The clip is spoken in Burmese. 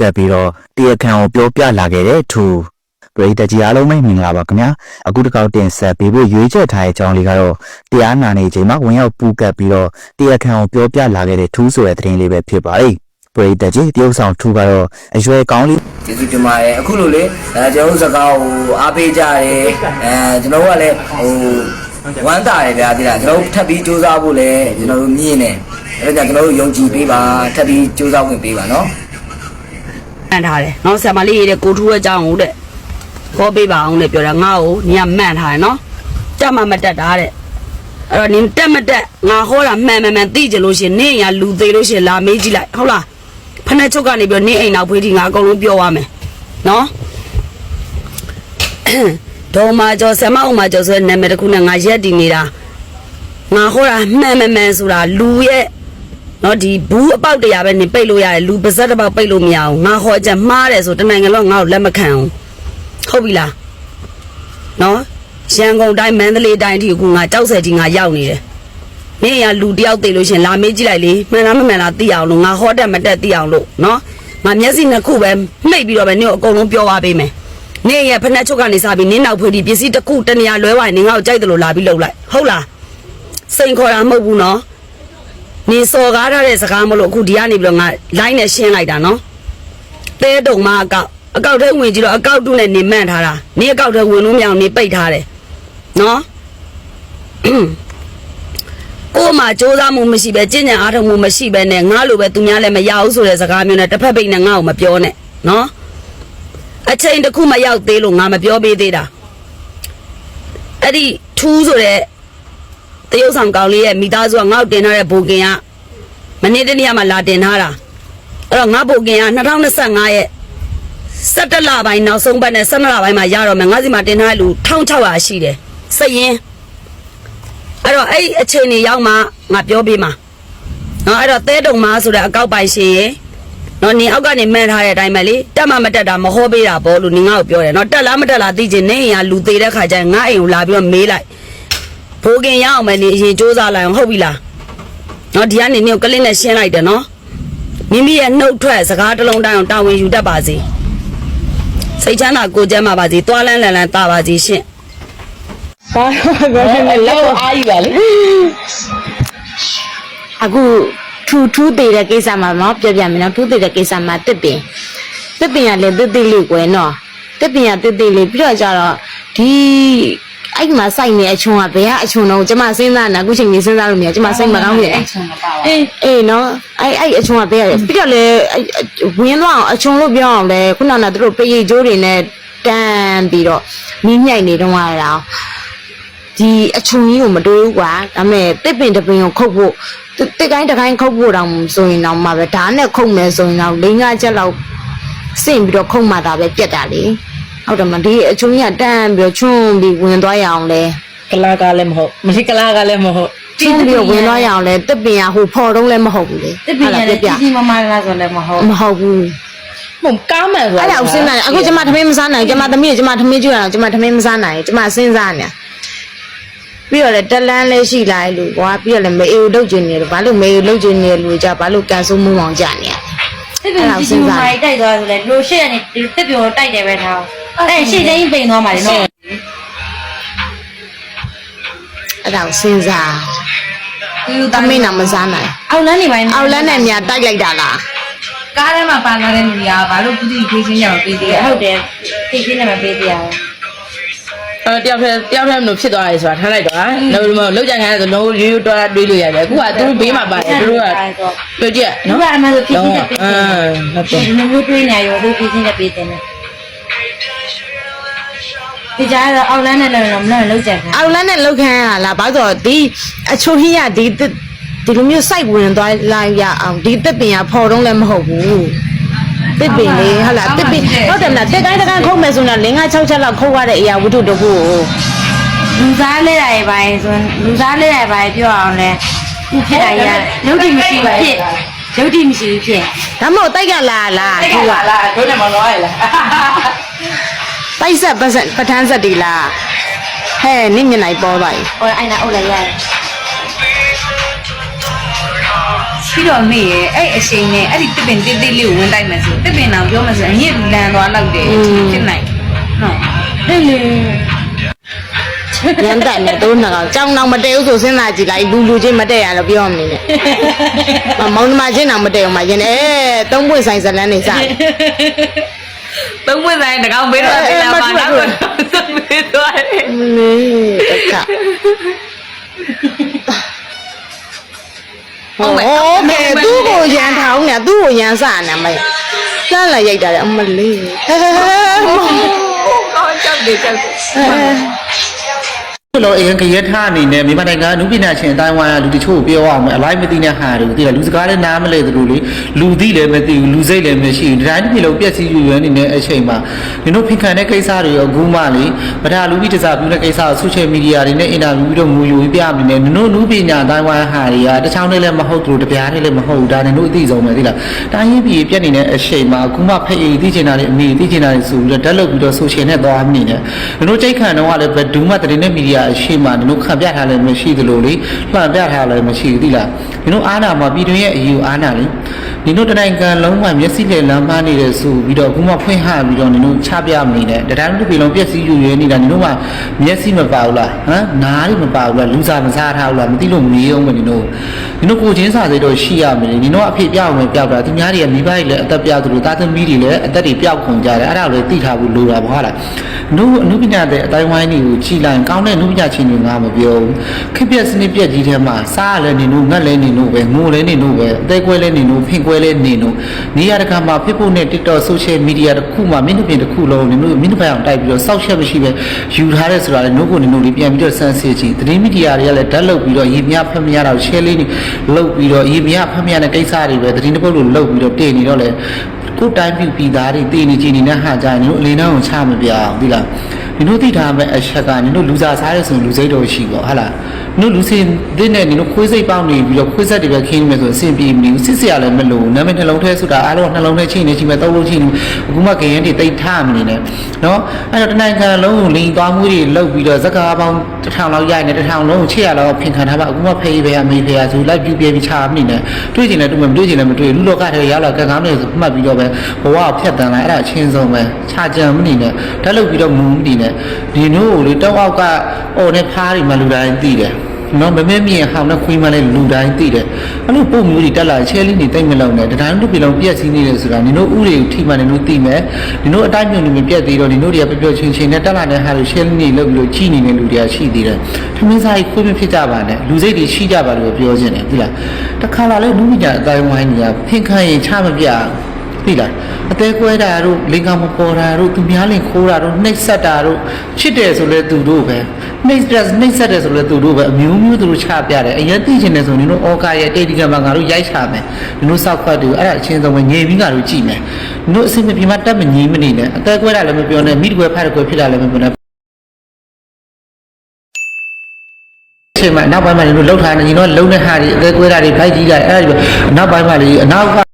ကပ်ပြီးတော့တရားခံကိုပြောပြလာခဲ့တဲ့ထူပရိသတ်ကြီးအားလုံးပဲမင်္ဂလာပါခင်ဗျာအခုတစ်ခေါက်တင်ဆက်ပေးဖို့ရွေးချယ်ထားတဲ့အကြောင်းလေးကတော့တရားနာနေချိန်မှာဝင်ရောက်ပူကပ်ပြီးတော့တရားခံကိုပြောပြလာခဲ့တဲ့ထူးဆိုတဲ့သတင်းလေးပဲဖြစ်ပါတယ်ပရိသတ်ကြီးတရုတ်ဆောင်ထူကတော့အရွယ်ကောင်းလေးကျေးဇူးတင်ပါတယ်အခုလိုလေအဲကျွန်တော်တို့စကားကိုအားပေးကြတယ်အဲကျွန်တော်တို့ကလည်းဟိုဝမ်းသာတယ်ဗျာဒီလားကျွန်တော်တို့ထပ်ပြီးစူးစမ်းဖို့လည်းကျွန်တော်တို့မြင်တယ်အဲဒါကြောင့်ကျွန်တော်တို့ယုံကြည်ပေးပါထပ်ပြီးစူးစမ်းဝင်ပေးပါနော် မှန်ထားတယ်နော်ဆရာမလေးရဲ့ကိုထူးရဲ့အကြောင်းကိုတဲ့ခေါ်ပေးပါအောင်တဲ့ပြောတာငါ့ကိုနင်ကမှန်ထားတယ်နော်ကြက်မှမတက်တာတဲ့အဲ့တော့နင်တက်မတက်ငါဟောတာမှန်မှန်မှန်သိကြလို့ရှရင်နင့်ရလူသေးလို့ရှရင်လာမေးကြည့်လိုက်ဟုတ်လားဖက်နှက်ချုပ်ကနေပြောနင့်အိမ်နောက်ဖေးတီငါအကုန်လုံးပြောရမယ်နော်ဒေါ်မာကျော်ဆရာမအောင်မာကျော်ဆိုတဲ့နာမည်တစ်ခုနဲ့ငါရက်တည်နေတာငါဟောတာမှန်မှန်မှန်ဆိုတာလူရဲ့ နော်ဒီဘူးအပေါက်တရားပဲနေပိတ်လို့ရတယ်လူပါဇက်တစ်ပေါက်ပိတ်လို့မရအောင်ငါဟောအချက်မှားတယ်ဆိုတနိုင်ငံလုံးငါ့ကိုလက်မခံအောင်ဟုတ်ပြီလားနော်ရန်ကုန်တိုင်းမန္တလေးတိုင်းအထိကူငါကြောက်စဲကြီးငါရောက်နေတယ်မင်းရလူတယောက်သိလို့ရှရင်လာမေးကြည့်လိုက်လေမှန်လားမမှန်လားသိအောင်လို့ငါဟောတက်မတက်သိအောင်လို့နော်ငါမျက်စိနှစ်ခုပဲမှိတ်ပြီးတော့ပဲနင့်ကိုအကုန်လုံးပြောသွားပေးမယ်နင့်ရဲ့ဖက်နှက်ချုပ်ကနေစပြီးနင်းနောက်ဖွေးဒီပစ္စည်းတစ်ခုတနေရာလွဲသွားရင်နင်ငါ့ကိုကြိုက်တယ်လို့လာပြီးလှုပ်လိုက်ဟုတ်လားစိန်ခေါ်တာမဟုတ်ဘူးနော် နေစော်ကားထားတဲ့စကားမလို့အခုဒီကနေပြီးတော့ငါလိုင်းနဲ့ရှင်းလိုက်တာနော်တဲတုံမအကောက်အကောက်ထဲဝင်ကြည့်တော့အကောက်တုနဲ့နေမှန်ထားတာနေအကောက်ထဲဝင်လို့မရအောင်နေပိတ်ထားတယ်နော်ကို့မှာစ조사မှုမရှိပဲကျင့်ကြံအားထုတ်မှုမရှိပဲနဲ့ငါလိုပဲသူများလည်းမရဘူးဆိုတဲ့စကားမျိုးနဲ့တစ်ဖက်ပိတ်နဲ့ငါ့ကိုမပြောနဲ့နော်အချိန်တစ်ခုမရောက်သေးလို့ငါမပြောပေးသေးတာအဲ့ဒီထူးဆိုတဲ့ တရုတ်ဆောင်ကောင်လေးရဲ့မိသားစုကငေါ့တင်ထားတဲ့ဘိုကင်ကမနေ့တနေ့ကမှလာတင်ထားတာအဲ့တော့ငါဘိုကင်က2025ရဲ့17လပိုင်းနောက်ဆုံးပတ်နဲ့17လပိုင်းမှာရတော့မယ်ငါစီမှာတင်ထားတဲ့လူ1600ရှိတယ်စက်ရင်အဲ့တော့အဲ့ဒီအချိန်ကြီးရောက်မှငါပြောပေးမှာနော်အဲ့တော့သဲတုံမားဆိုတဲ့အကောက်ပိုင်ရှင်ရေနော်နင်အောက်ကနေမှန်းထားတဲ့အတိုင်းပဲလေတက်မှမတက်တာမဟောပေးတာပေါ့လို့နင်ငါ့ကိုပြောတယ်နော်တက်လားမတက်လားသိချင်နေရင်ကလူသေးတဲ့ခါကျရင်ငါအိမ်ကိုလာပြီးတော့မေးလိုက် ဘိုးခင်ရအောင်မယ်နေအရင်စူးစမ်းလိုက်အောင်ဟုတ်ပြီလားနော်ဒီကနေနေကိုကလစ်နဲ့ရှင်းလိုက်တယ်နော်မိမိရဲ့နှုတ်ထွက်စကားတစ်လုံးတိုင်းအောင်တာဝန်ယူတတ်ပါစေစိတ်ချမ်းသာကိုယ်ကျမ်းပါပါစေသွားလန်းလန်လန်တာပါစေရှင့်ဘာလို့ဘာလို့လောက်အားယူပါလဲအခုထူထူသေးတဲ့ကိစ္စမှာနော်ပြပြမယ်နော်ထူသေးတဲ့ကိစ္စမှာတစ်ပင်တစ်ပင်ကလည်းတစ်သေးလေးကွယ်နော်တစ်ပင်ကတစ်သေးလေးပြီးတော့ကြတော့ဒီ အဲ့မှာစိုက်နေအချုံကဘယ်ကအချုံတော့ကျမစဉ်းစားနေအခုချိန်ကြီးစဉ်းစားလို့မရကျမစိတ်မကောင်းဘူးလေအေးအေးနော်အဲ့အဲ့အချုံကဘယ်ရပြီးတော့လေအဲ့ဝင်းသွားအောင်အချုံလို့ပြောအောင်လေခုနကသူတို့ပရိတ်ကျိုးတွေနဲ့တန်းပြီးတော့မိမြိုက်နေတော့ရတာဒီအချုံကြီးကိုမတွေးဘူးကွာဒါပေမဲ့တစ်ပင်တစ်ပင်ကိုခုတ်ဖို့တစ်တစ်ကိုင်းတစ်ကိုင်းခုတ်ဖို့တောင်ဆိုရင်တော့မှပဲဓာတ်နဲ့ခုတ်မယ်ဆိုရင်တော့၄၅ချက်လောက်စင့်ပြီးတော့ခုတ်မှတာပဲပြက်တာလေ ဟုတ်တယ်မဒီအချုံကြီးကတန်းပြီးတော့ချွန်းပြီးဝင်သွားရအောင်လဲကလာကလည်းမဟုတ်မရှိကလာကလည်းမဟုတ်ချွန်းပြီးတော့ဝင်သွားရအောင်လဲတစ်ပင်ကဟိုဖော်တော့လည်းမဟုတ်ဘူးလေတစ်ပင်ရတဲ့ကြီးကြီးမားမားလားဆိုလည်းမဟုတ်မဟုတ်ဘူးမဟုတ်ကားမှန်ဆိုအဲ့ဒါကိုစဉ်းစားနေအခုကျမထမင်းမစားနိုင်ကျမသမီးကကျမထမင်းကျွေးရအောင်ကျမထမင်းမစားနိုင်ကျမစဉ်းစားနေပြီးတော့လေတက်လန်းလေးရှိလာလို့ကွာပြီးတော့လေမေအေကိုလုတ်ကျင်နေတယ်ဘာလို့မေအေကိုလုတ်ကျင်နေလို့ကြဘာလို့ကန်ဆိုးမှုအောင်ကြနေရလဲတစ်ပင်ကြီးကြီးမားမားတိုက်သွားဆိုလည်းလိုရှေ့ကနေတစ်ပင်ကိုတိုက်တယ်ပဲထား အဲ့ရှေ့ချင်းပိန်သွားမှာလေနော်အဲ့ဒါကိုစဉ်းစားသမင်းတော့မစားနိုင်အောက်လန်းနေပိုင်းအောက်လန်းနဲ့မြာတိုက်လိုက်တာလားကားထဲမှာပါလာတဲ့လူတွေကဘာလို့ပြည်သူဖေးချင်းကြောင်ပေးသေးရဟုတ်တယ်ဖေးချင်းနဲ့မပေးသေးရဘူးအဲတယောက်တည်းတယောက်တည်းမလို့ဖြစ်သွားတယ်ဆိုတာထားလိုက်တော့နော်ဒီမှာလောက်ကြခံရဆိုလုံးရိုးရိုးတွားတွေးလို့ရတယ်အခုကသူတို့ဘေးမှာပါတယ်သူတို့ကပြောကြည့်နော်နော်ဘာမှမဆိုဖေးချင်းနဲ့ပေးအာတယ်ဟုတ်တယ်ဒီလိုမျိုးတွေးနေရောဖေးချင်းနဲ့ပေးတယ်နော် ဒီကြားတော့အောက်လန်းနဲ့လည်းတော့မလို့လောက်ကြခံအောက်လန်းနဲ့လောက်ခံရတာလားဘာလို့ဆိုတော့ဒီအချိုကြီးကဒီတစ်ဒီလိုမျိုးစိုက်ဝင်သွားလိုက်ရအောင်ဒီတစ်ပင်ကဖော်တော့လည်းမဟုတ်ဘူးတစ်ပင်လေးဟုတ်လားတစ်ပင်ဟုတ်တယ်မလားတစ်ကိုင်းတစ်ကိုင်းခုတ်မယ်ဆိုတော့5 6ချက်လောက်ခုတ်ရတဲ့အရာဝတ္ထုတစ်ခုကိုလူသားလဲတာရဲ့ပိုင်းဆိုလူသားလဲတာရဲ့ပိုင်းပြောအောင်လဲသူဖြစ်တာရရုပ်တည်မရှိဘူးဖြစ်ရုပ်တည်မရှိဘူးဖြစ်ဒါမို့တိုက်ကလာလားသူကလာတို့နဲ့မလောရလား ပိုက်ဆက်ပတ်ဆက်ပဋ္ဌာန်းဆက်တီလားဟဲ့နင့်မျက်နှာပေါ်သွားပြီဟိုအဲ့နာအုပ်လိုက်ရတယ်ဟပြီးတော့မေရဲ့အဲ့အချိန်နဲ့အဲ့ဒီတစ်ပင်တိတ်တိတ်လေးကိုဝင်တိုက်မယ်ဆိုတစ်ပင်တောင်ပြောမှဆိုအညစ်လန်သွားလောက်တယ်ဖြစ်နိုင်နော်အဲ့လေရန်တက်နေတို့နှစ်ကောင်ကြောင်းတော့မတည့်ဘူးဆိုစဉ်းစားကြည့်လိုက်လူလူချင်းမတည့်ရလို့ပြောမနေနဲ့အမောင်နှမချင်းတော့မတည့်ဘူးမရင်အဲသုံးပွင့်ဆိုင်ဇလန်းနေစား Đúng với này đàn ông biết rồi Thì làm mà nó còn biết rồi Nè Tất cả Ồ mẹ tu của nhà thảo nhà tu của nhà sản nè mày. Ra là vậy đã ông mình đi. Con chăm đi chăm နေသူ့ကိုရန်စနေမလဲစမ်းလာရိုက်တာလေအမလေးဟဲဟဲဟဲကောင်းကြောက်တယ်ကြောက်တယ်လောအရင်ကရထားအနေနဲ့မြန်မာနိုင်ငံနုပညာရှင်အတိုင်းဝိုင်းကလူတချို့ကိုပြောအောင်မယ်အလိုက်မသိတဲ့ဟာတွေကိုသိတယ်လူစကားလည်းနားမလဲသူတို့လေလူသိလည်းမသိဘူးလူစိတ်လည်းမရှိဘူးဒီတိုင်းတစ်ပြည်လုံးပြက်စီးယူရနေတဲ့အချိန်မှာဒီတို့ဖင်ခံတဲ့ကိစ္စတွေရောအခုမှလေဗဒါလူပြီးတစားပြုတဲ့ကိစ္စကိုဆိုရှယ်မီဒီယာတွေနဲ့အင်တာဗျူးပြီးတော့ငူယူပြရမယ်နဲ့တို့နုပညာအတိုင်းဝိုင်းဟာတွေကတချောင်းနဲ့လည်းမဟုတ်သူတို့တပြားနဲ့လည်းမဟုတ်ဘူးဒါနဲ့တို့အသိဆုံးပဲသိလားတိုင်းရေးပြည်ပြက်နေတဲ့အချိန်မှာအခုမှဖက်အေးသိချင်တာတွေအမေသိချင်တာတွေဆိုပြီးတော့တက်လုပ်ပြီးတော့ဆိုရှယ်နဲ့သွားမိနေတယ်တို့စိတ်ခံတော့ကလည်းဘယ်ဒူးမှတရင်နဲ့မီဒီယာအရှိမှတို့ခံပြထားလည်းမရှိသလိုလေလှန်ပြထားလည်းမရှိဘူးသိလားဒီတို့အားနာမှာပြည်တွင်ရဲ့အယူအားနာလေဒီတို့တနိုင်ငံလုံးမှာမျက်စိလက်လမ်းမနေတယ်ဆိုပြီးတော့အခုမှဖွင့်ဟပြီးတော့ဒီတို့ချပြမနေနဲ့တတိုင်းတစ်ပြည်လုံးပြည့်စည်ယူရဲနေတာဒီတို့မှမျက်စိမပါဘူးလားဟမ်နားတွေမပါဘူးလားလူစားမစားထားဘူးလားမသိလို့မေးအောင်မဒီတို့ဒီတို့ကိုချင်းစာစိတ်တော့ရှိရမယ်ဒီတို့အဖေပြောက်မယ်ပြောက်တာသူများတွေကမိဘတွေလည်းအသက်ပြောက်သူတို့သားသမီးတွေလည်းအသက်တွေပြောက်ခွန်ကြတယ်အဲ့ဒါလည်းသိထားဘူးလိုတာပေါ့ဟာလားတို့အနုပညာတဲ့အတိုင်းဝိုင်းတွေကိုကြည်လိုက်ကောင်းတဲ့အနုပညာချင်းတွေငါမပြောဘူးခက်ပြက်စနစ်ပြက်ကြီးထဲမှာစားရလဲနေတို့ငတ်လဲနေတို့ပဲငိုလဲနေတို့ပဲအသေးကွဲလဲနေတို့ဖင်ကွဲလဲနေတို့နေရာတကာမှာ Facebook နဲ့ TikTok social media တစ်ခုမှာမိနစ်ပြင်တစ်ခုလုံးနေတို့မိနစ်ပိုင်းအောင်တိုက်ပြီးတော့စောက်ချက်မရှိပဲယူထားတဲ့ဆိုတာလေနှုတ်ကိုနေတို့လေးပြန်ပြီးတော့စမ်းစစ်ကြည့်သတင်းမီဒီယာတွေကလည်းဓာတ်လုတ်ပြီးတော့ရေမြဖက်မရတော့ share လေးနေလုတ်ပြီးတော့ရေမြဖက်မရတဲ့ကိစ္စတွေပဲသတင်းတစ်ပုဒ်လို့လုတ်ပြီးတော့တင်နေတော့လေကိုယ်တိုင်းပြပြည်သားတွေတည်နေကြည်နေတဲ့ဟာကြရင်တို့အလင်းနှောင်းကိုချမပြအောင်ဒီလား နင်တို့သိထားမဲ့အချက်ကနင်တို့လူစားစားရဲဆိုရင်လူစိတ်တော်ရှိပေါ့ဟာလားနင်တို့လူစင်တဲ့နဲ့နင်တို့ခွေးစိတ်ပေါက်နေပြီးတော့ခွေးဆက်တွေပဲခင်းနေမယ်ဆိုရင်အဆင်ပြေမလို့စစ်စရာလည်းမလိုနာမည်နှလုံးထဲဆိုတာအားလုံးနှလုံးထဲချိန်နေချိန်မဲ့သုံးလို့ချိန်နေအခုမှခရင်တွေတိတ်ထမနေနဲ့နော်အဲ့တော့တနိုင်ငံလုံးကိုလိန်သွားမှုတွေလုတ်ပြီးတော့ဇက်ကားပေါင်းတစ်ထောင်လောက်ရိုက်နေတစ်ထောင်လုံးကိုချစ်ရလောက်ဖင်ခံထားပါအခုမှဖေးပဲအမေဖေးရဆိုလိုက်ပြူပြပြီးချာမနေနဲ့တွေးကျင်လည်းတွေးမတွေးကျင်လည်းမတွေးလူလောကထဲရောက်လာကံကောင်းနေဆိုမှတ်ပြီးတော့ပဲဘဝကိုဖျက်တန်လာအဲ့ဒါအချင်းဆုံးပဲချာကြံမနေနဲ့ဓာတ်လုတ်ပြီးတော့မူမနေနဲ့ဒီနို့ကိုလေတောက်အောက်ကအော်နဲ့ဖားတွေမှလူတိုင်းသိတယ်နော်မမဲမြင်ဟောင်းနဲ့ခွေးမလဲလူတိုင်းသိတယ်အဲ့လိုပုံမျိုးတွေတက်လာချဲလေးနေတိတ်မလုံးနဲ့တတိုင်းတို့ပြည်လုံးပြက်စီးနေတယ်ဆိုတာနင်တို့ဥတွေကိုထိမှန်နေလို့သိမယ်နင်တို့အတိုင်းမြုံနေမပြက်သေးတော့နင်တို့တွေကပျော်ပျော်ချင်းချင်းနဲ့တက်လာတဲ့ဟာတွေချဲလေးနေလို့ပြီးလို့ကြည်နေတဲ့လူတွေကရှိသေးတယ်ထမင်းစားကြီးခွေးမဖြစ်ကြပါနဲ့လူစိတ်တွေရှိကြပါလို့ပြောခြင်းတယ်သိလားတခါလာလဲလူမိညာအတိုင်းဝိုင်းကြီးကဖင်ခံရင်ချမပြ သိလားအသေးကွဲတာတို့လင်္ကာမပေါ်တာတို့သူများလင်ခိုးတာတို့နှိပ်စက်တာတို့ချစ်တယ်ဆိုလဲသူတို့ပဲနှိပ်စက်နှိပ်စက်တယ်ဆိုလဲသူတို့ပဲအမျိုးမျိုးသူတို့ချပြတယ်အရင်သိချင်တယ်ဆိုရင်တို့ဩကာရဲ့တိတ်ဒီကံမှာငါတို့ရိုက်ချမယ်တို့စောက်ခွက်တွေအဲ့ဒါအချင်းဆုံးပဲငြိမ်ပြီးငါတို့ကြည့်မယ်တို့အစိမပြေမှတက်မငြိမ်မနေနဲ့အသေးကွဲတာလည်းမပြောနဲ့မိတကွဲဖတ်တကွဲဖြစ်တာလည်းမပြောနဲ့ချိန်မှာနောက်ပိုင်းမှာတို့လှုပ်ထားနေညီတော့လုံတဲ့ဟာတွေအသေးကွဲတာတွေဖိုက်ကြီးတာအဲ့ဒါတွေနောက်ပိုင်းမှာလေအနောက်က